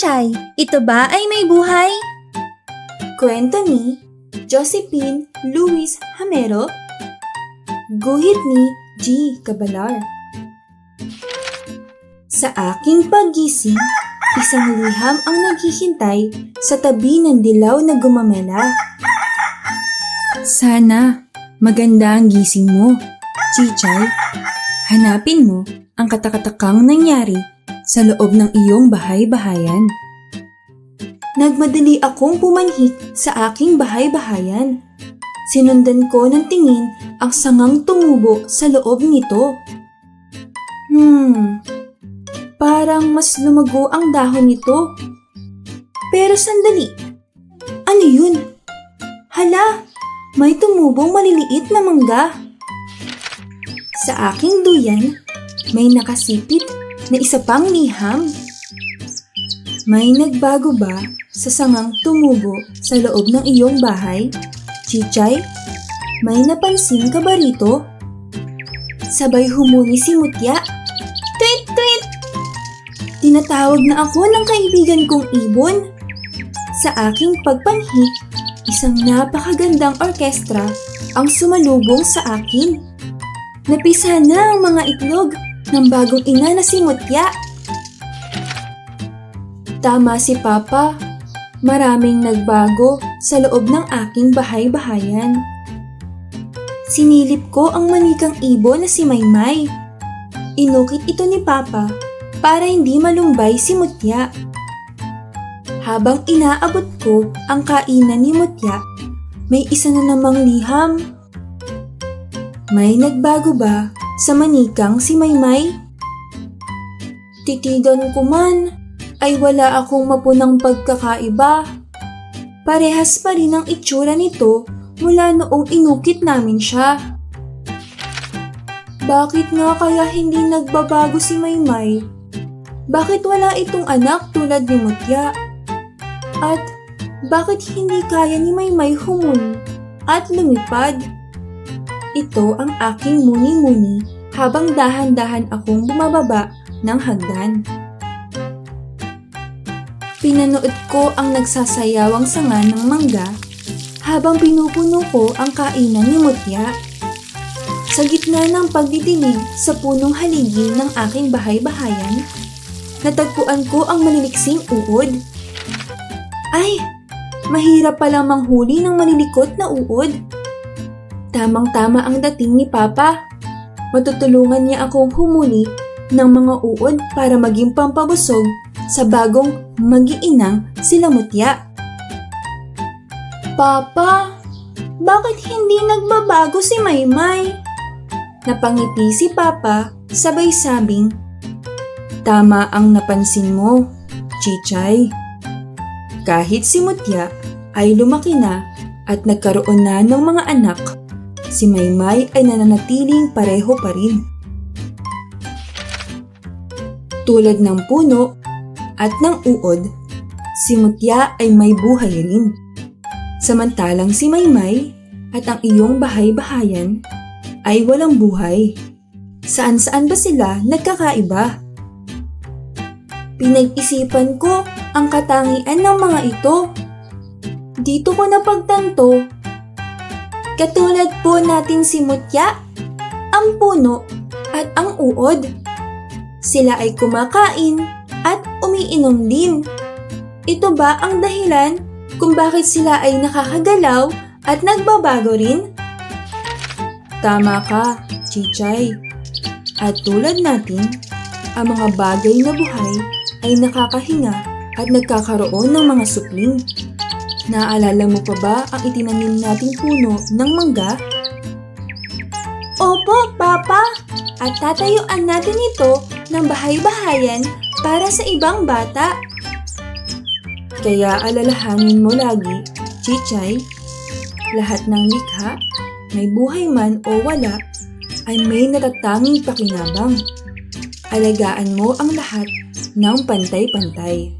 Chichay, ito ba ay may buhay? Kwento ni Josephine Luis Hamero Guhit ni G. Cabalar Sa aking pagising, isang liham ang naghihintay sa tabi ng dilaw na gumamela. Sana maganda ang gising mo, Chichay. Hanapin mo ang katakatakang nangyari sa loob ng iyong bahay-bahayan. Nagmadali akong pumanhik sa aking bahay-bahayan. Sinundan ko ng tingin ang sangang tumubo sa loob nito. Hmm, parang mas lumago ang dahon nito. Pero sandali, ano yun? Hala, may tumubong maliliit na mangga. Sa aking duyan, may nakasipit na isa pang liham. May nagbago ba sa sangang tumubo sa loob ng iyong bahay? Chichay, may napansin ka ba rito? Sabay humuni si Mutya. Tweet, tweet! Tinatawag na ako ng kaibigan kong ibon. Sa aking pagpanhik, isang napakagandang orkestra ang sumalubong sa akin. Napisa na ang mga itlog ng bagong ina na si Mutya. Tama si Papa. Maraming nagbago sa loob ng aking bahay-bahayan. Sinilip ko ang manikang ibon na si Maymay. Inukit ito ni Papa para hindi malumbay si Mutya. Habang inaabot ko ang kainan ni Mutya, may isa na namang liham. May nagbago ba sa manikang si Maymay? Titigan ko man ay wala akong mapunang pagkakaiba. Parehas pa rin ang itsura nito mula noong inukit namin siya. Bakit nga kaya hindi nagbabago si Maymay? Bakit wala itong anak tulad ni Mutya? At bakit hindi kaya ni Maymay humuni at lumipad? Ito ang aking muni-muni habang dahan-dahan akong bumababa ng hagdan. Pinanood ko ang nagsasayawang sanga ng mangga habang pinupuno ko ang kainan ni Mutya. Sa gitna ng pagdidilig sa punong haligi ng aking bahay-bahayan, natagpuan ko ang maliliksing uod. Ay, mahirap palang manghuli ng malilikot na uod. Tamang-tama ang dating ni Papa. Matutulungan niya akong humuli ng mga uod para maging pampabusog sa bagong magiinang sila mutya. Papa, bakit hindi nagbabago si Maymay? Napangiti si Papa sabay sabing, Tama ang napansin mo, Chichay. Kahit si Mutya ay lumaki na at nagkaroon na ng mga anak, si Maymay ay nananatiling pareho pa rin. Tulad ng puno at ng uod, si Mutya ay may buhay rin. Samantalang si Maymay at ang iyong bahay-bahayan ay walang buhay. Saan-saan ba sila nagkakaiba? Pinag-isipan ko ang katangian ng mga ito. Dito ko napagtanto. Katulad po natin si Mutya, ang puno at ang uod. Sila ay kumakain at umiinom din. Ito ba ang dahilan kung bakit sila ay nakakagalaw at nagbabago rin? Tama ka, Chichay. At tulad natin, ang mga bagay na buhay ay nakakahinga at nagkakaroon ng mga supling. Naalala mo pa ba ang itinanim nating puno ng mangga? Opo, Papa! At tatayuan natin ito ng bahay-bahayan para sa ibang bata. Kaya alalahanin mo lagi, Chichay, lahat ng likha, may buhay man o wala, ay may natatanging pakinabang. Alagaan mo ang lahat ng pantay-pantay.